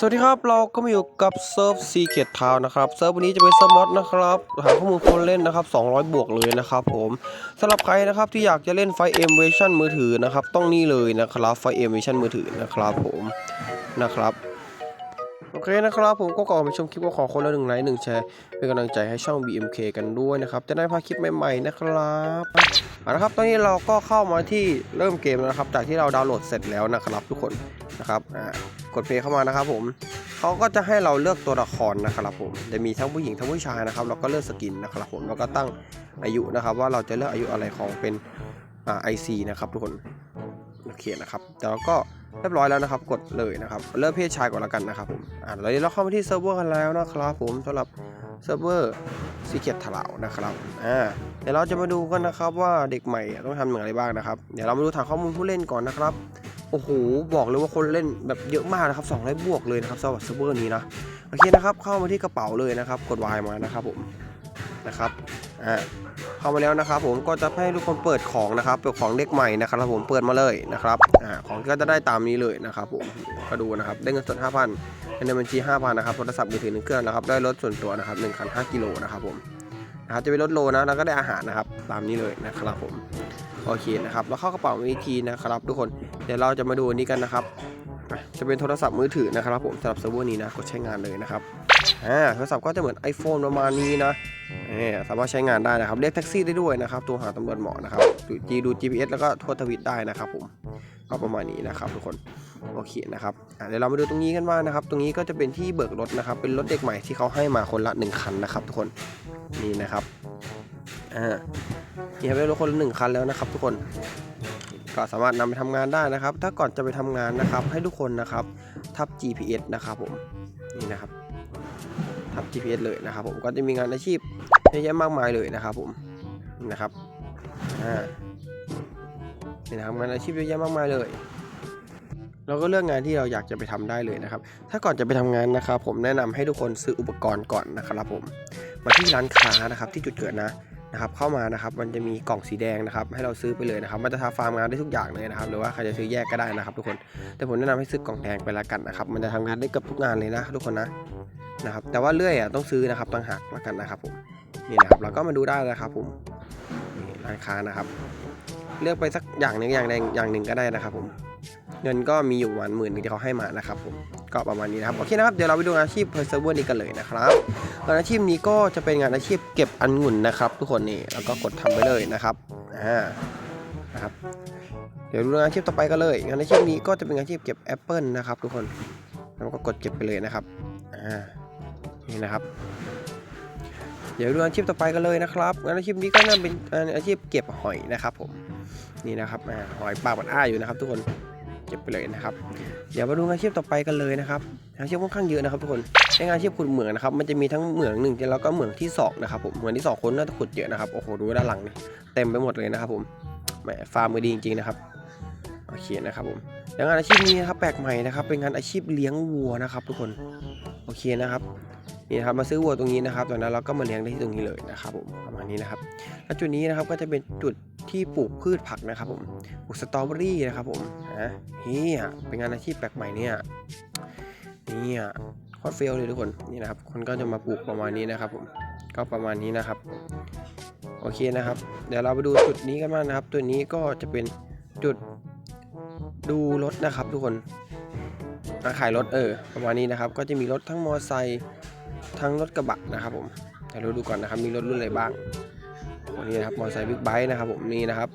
สวัสดีครับเราก็มาอยู่กับเซิร์ฟซีเ e ดทาวนะครับเซิร์ฟวันนี้จะเป็นเซิร์ฟมอดนะครับหาข้อมูลคนเล่นนะครับ 200 บวกเลยนะครับผมสำหรับใครนะครับที่อยากจะเล่นไฟเอ็มเวชั่นมือถือนะครับต้องนี่เลยนะครับไฟเอ็มเวชั่นมือถือนะครับผมนะครับโอเคนะครับผมก็ก่อนไปชมคลิปก็ขอคนละหนึ่งไลค์หนึ่งแชร์เป็นกำลังใจให้ช่อง BMK กันด้วยนะครับจะได้พาคลิปใหม่ๆนะครับเอาละครับตอนนี้เราก็เข้ามาที่เริ่มเกมแล้วนะครับจากที่เราดาวน์โหลดเสร็จแล้วนะครับทุกคนนะครับอ่า กดเพลย์เข้ามานะครับผมเขาก็จะให้เราเลือกตัวละครนะครับผมจะมีทั้งผู้หญิงทั้งผู้ชายนะครับเราก็เลือกสกินนะครับผมแล้วก็ตั้งอายุนะครับ ว่าเราจะเลือกอายุอะไรของเป็นไอซีนะครับทุกคนโอเคนะครับแต่เราก็เรียบร้อยแล้วนะครับ กดเลยนะครับ เริ่มเพศชายก่อนล้วกันนะครับผมอ่าตอนนี้เราเข้ามาที่เซิร์ฟเวอร์กันแล้วนะครับผมสำหรับเซิร์ฟเวอร์ซีเกตถลาวนะครับอ่าเดี๋ยวเราจะมาดูกันนะครับว่าเด็กใหม่ต้องทำอย่างไรบ้างนะครับ เดี๋ยวเรามาดูฐานข้อมูลผู้เล่นก่อนนะครับ โอ้โห บอกเลยว่าคนเล่นแบบเยอะมากนะครับ200บวกเลยนะครับสำหรับเซิร์ฟเวอร์นี้นะ โอเคนะครับ เข้ามาที่กระเป๋าเลยนะครับ กด Y มานะครับผม นะครับ อ่า เข้ามาแล้วนะครับ ผม ก็จะให้ทุกคนเปิดของนะครับ เปิดของเด็กใหม่นะครับผม เปิดมาเลยนะครับ อ่า ของก็จะได้ตามนี้เลยนะครับผม ก็ดูนะครับ ได้เงินสด5,000เงินในบัญชี5,000นะครับ โทรศัพท์มือถือหนึ่งเครื่องนะครับ ได้รถส่วนตัวนะครับ1คัน5กิโลนะครับผมนะครับจะเป็นรถโลนะ แล้วก็ได้อาหารนะครับ ตามนี้เลยนะครับผม โอเคนะครับแล้วเข้ากระเป๋าวิธีนะครับทุกคนเดี๋ยวเราจะมาดูอันนี้กันนะครับจะเป็นโทรศัพท์มือถือนะครับผมสำหรับเซิร์ฟเวอร์นี้นะกดใช้งานเลยนะครับอ่าโทรศัพท์ก็จะเหมือน iPhone ประมาณนี้นะสามารถใช้งานได้นะครับ เรียกแท็กซี่ได้ด้วยนะครับ ตัวหาตำรวจเหมาะนะครับดูจีดู GPS แล้วก็ทั่วทวิตได้นะครับผมก็ประมาณนี้นะครับทุกคนโอเคนะครับเดี๋ยวเรามาดูตรงนี้กันบ้างนะครับ ตรงนี้ก็จะเป็นที่เบิกรถนะครับ เป็นรถเด็กใหม่ที่เขาให้มาคนละ 1 คันนะครับ ทุกคนนี่นะครับอ่า นี่ครับเป็นรถคนละหนึ่งคันแล้วนะครับทุกคนก็สามารถนำไปทำงานได้นะครับ ถ้าก่อนจะไปทำงานนะครับ ให้ทุกคนนะครับ ทับ GPS นะครับผมนี่นะครับ ทับ GPS เลยนะครับ ผมก็จะมีงานอาชีพเยอะแยะมากมายเลยนะครับ ผมนะครับอ่านี่นะครับงานอาชีพเยอะแยะมากมายเลยเราก็เลือกงานที่เราอยากจะไปทำได้เลยนะครับ ถ้าก่อนจะไปทำงานนะครับ ผมแนะนำให้ทุกคนซื้ออุปกรณ์ก่อนนะครับผม มาที่ร้านค้านะครับที่จุดเกิดนะ นะครับเข้ามานะครับมันจะมีกล่องสีแดงนะครับให้เราซื้อไปเลยนะครับมันจะทำฟาร์มงานได้ทุกอย่างเลยนะครับหรือว่าใครจะซื้อแยกก็ได้นะครับ ทุกคนแต่ผมแนะนำให้ซื้อกล่องแดงไปละกันนะครับมันจะทำงานได้เกับทุกงานเลยนะ ทุกคนนะนะครับแต่ว่าเลื่อยอะต้องซื้อนะครับต่างหากละกันนะครับผมนี่นะครับเราก็มาดูได้นะครับผมนี่ร้านค้านะครับ เลือกไปสักอย่างหนึ่งอย่างใดอย่างหนึ่งก็ได้นะครับผมเงินก็มีอยู่ประมาณหมื่นนึงที่เขาให้มานะครับผมก็ประมาณนี้นะครับโอเคนะครับเดี๋ยวเราไปดูงานอาชีพเพอร์เซอร์เวอร์นี้กันเลยนะครับ งานอาชีพนี้ก็จะเป็นงานอาชีพเก็บองุ่นนะครับ ทุกคนนี่แล้วก็กดทำไปเลยนะครับอ่านะครับเดี๋ยวดูงานอาชีพต่อไปกันเลย งานอาชีพนี้ก็จะเป็นงานอาชีพเก็บแอปเปิลนะครับ ทุกคนแล้วก็กดเก็บไปเลยนะครับอ่านี่นะครับ เดี๋ยวดูงานอาชีพต่อไปกันเลยนะครับงานอาชีพนี้ก็น่าเป็นอาชีพเก็บหอยนะครับ ผมนี่นะครับอ่าหอยปากมันอ้าอยู่นะครับ ทุกคน เก็บไปเลยนะครับ เดี๋ยวมาดูงานอาชีพต่อไปกันเลยนะครับงานอาชีพค่อนข้างเยอะนะครับทุกคนในงานอาชีพขุดเหมืองนะครับ มันจะมีทั้งเหมืองหนึ่งแล้วก็เหมืองที่สองนะครับผมเหมืองที่สองคนน่าจะขุดเยอะนะครับโอ้โหดูด้านหลังนี่เต็มไปหมดเลยนะครับผมแหมฟาร์มก็ดีจริงๆนะครับโอเคนะครับผมแล้วงานอาชีพนี้นะครับแปลกใหม่นะครับ เป็นงานอาชีพเลี้ยงวัวนะครับ ทุกคนโอเคนะครับนี่นะครับมาซื้อวัวตรงนี้นะครับจากนั้นเราก็มาเลี้ยงได้ที่ตรงนี้เลยนะครับผมประมาณนี้นะครับ แล้วจุดนี้นะครับก็จะเป็นจุด ที่ปลูกพืชผักนะครับผมปลูกสตรอเบอรี่นะครับผมนะนี่อะเป็นงานอาชีพแปลกใหม่เนี่ยนี่อะโคตรเฟลเลยทุกคนนี่นะครับ คนก็จะมาปลูกประมาณนี้นะครับผมก็ประมาณนี้นะครับ โอเคนะครับ เดี๋ยวเราไปดูจุดนี้กันบ้างนะครับ ตัวนี้ก็จะเป็นจุดดูรถนะครับ ทุกคนอะขายรถเออประมาณนี้นะครับ ก็จะมีรถทั้งมอไซค์ทั้งรถกระบะนะครับผมเดี๋ยวเราดูก่อนนะครับ มีรถรุ่นอะไรบ้าง นนี้นะครับมอเตอร์ไซค์บิ๊กไบค์นะครับผมนี่นะครับ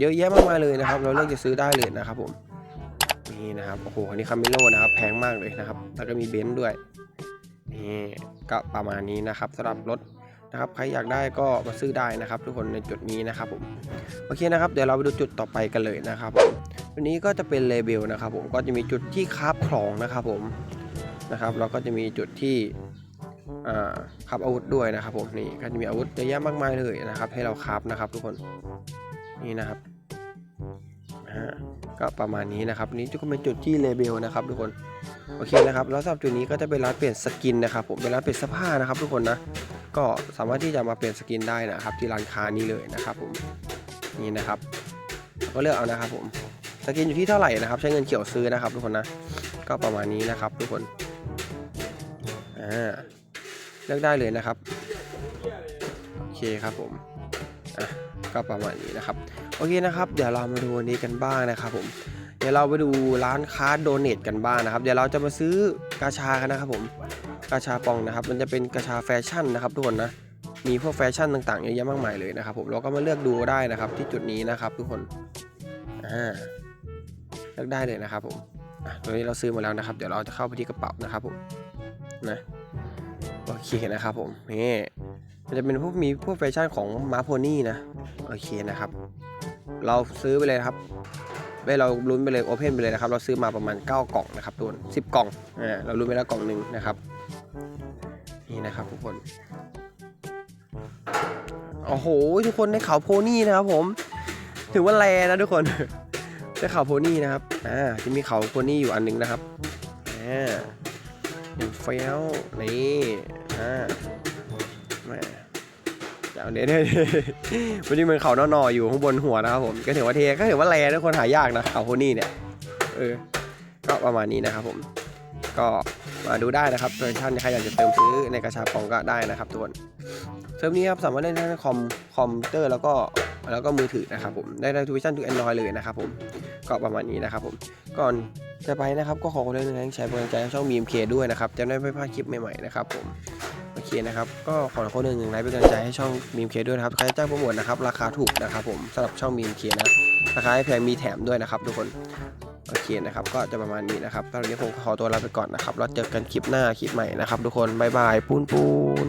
เยอะแยะมากมายเลยนะครับ เราเลือกจะซื้อได้เลยนะครับผมนี่นะครับโอ้โหอันนี้คามิโลนะครับแพงมากเลยนะครับ แล้วก็มีเบนซ์ด้วยนี่ก็ประมาณนี้นะครับสำหรับรถนะครับใครอยากได้ก็มาซื้อได้นะครับ ทุกคนในจุดนี้นะครับผมโอเคนะครับ เดี๋ยวเราไปดูจุดต่อไปกันเลยนะครับผมตัวนี้ก็จะเป็นเลเบลนะครับผมก็จะมีจุดที่คาบของนะครับผมนะครับเราก็จะมีจุดที่ อ่าคับอาวุธด้วยนะครับผมนี่ก็จะมีอาวุธเยอะแยะมากมายเลยนะครับ ให้เราคับนะครับ ทุกคนนี่นะครับก็ประมาณนี้นะครับนี่ก็เป็นจุดที่เลเบลนะครับ ทุกคนโอเคนะครับแล้วสำหรับจุดนี้ก็จะเป็นร้านเปลี่ยนสกินนะครับ ผมเป็นร้านเปลี่ยนเสื้อผ้านะครับ ทุกคนนะก็สามารถที่จะมาเปลี่ยนสกินได้นะครับ ที่ร้านค้านี้เลยนะครับ ผมนี่นะครับ ก็เลือกเอานะครับ ผมสกินอยู่ที่เท่าไหร่นะครับ ใช้เงินเขียวซื้อนะครับ ทุกคนนะ ก็ประมาณนี้นะครับ ทุกคนอ่า เลือกได้เลยนะครับโอเคครับผมอะก็ประมาณนี้นะครับโอเคนะครับ เดี๋ยวเรามาดูอันนี้กันบ้างนะครับผมเดี๋ยวเราไปดูร้านค้าโดเนทกันบ้างนะครับ เดี๋ยวเราจะมาซื้อกาชากันนะครับผมกาชาปองนะครับ มันจะเป็นกาชาแฟชั่นนะครับทุกคนนะมีพวกแฟชั่นต่างๆเยอะแยะมากมายเลยนะครับผมเราก็มาเลือกดูได้นะครับ ที่จุดนี้นะครับ ทุกคนอ่าเลือกได้เลยนะครับผมตัวนี้เราซื้อมาแล้วนะครับ เดี๋ยวเราจะเข้าไปที่กระเป๋านะครับผมนะ โอเคนะครับผมนี่มันจะเป็นพวกมีพวกแฟชั่นของมาโพนี่นะ โอเคนะครับ เราซื้อไปเลยครับไปเราลุ้นไปเลยโอเพนไปเลยนะครับ เราซื้อมาประมาณ 9 กล่องนะครับทุกคน10กล่องอ่าเราลุ้นไปแล้วกล่องหนึ่งนะครับ นี่นะครับทุกคนโอ้โหทุกคนได้ข่าวโพนี่นะครับผม ถือว่าแรนะทุกคนได้ข่าวโพนี่นะครับอ่าจะมีข่าวโพนี่อยู่อันหนึงนะครับอ่าอย่างเฟี้ยวนี่ อ่าแม่เดี๋ยวเดี๋ยวเดี๋ยววันนี้มันเขาหนอๆอยู่ข้างบนหัวนะครับผมก็ถือว่าเทก็ถือว่าแรทุกคนหายากนะเขาวโพนี่เนี่ยเออก็ประมาณนี้นะครับผมก็มาดูได้นะครับเวอร์ชันใครอยากจะเติมซื้อในกระชาปองก็ได้นะครับทุกคน ซิร์ฟนี้ครับสามารถเล่นได้ทั้งคอมคอมพิวเตอร์แล้วก็แล้วก็มือถือนะครับผมได้ได้ทุกเวอร์ชันทุกแอนดรอยเลยนะครับผมก็ประมาณนี้นะครับผมก่อนจะไปนะครับก็ขอคนละหนึ่งแรงแชร์เป็นกำลังใจให้ช่องมีมเคด้วยนะครับจะได้ไม่พลาดคลิปใหม่ๆนะครับผมโอเคนะครับก็ขอคนหนึ่งไลค์เป็นกำลังใจให้ช่องมีมเคด้วยนะครับใครจะจ้างโปรโมทนะครับราคาถูกนะครับผมสำหรับช่องมีมเคนะราคาให้แพงมีแถมด้วยนะครับทุกคนโอเคนะครับก็จะประมาณนี้นะครับตอนนี้ผมขอตัวลาไปก่อนนะครับเราเจอกันคลิปหน้าคลิปใหม่นะครับทุกคนบายบายปูนปูน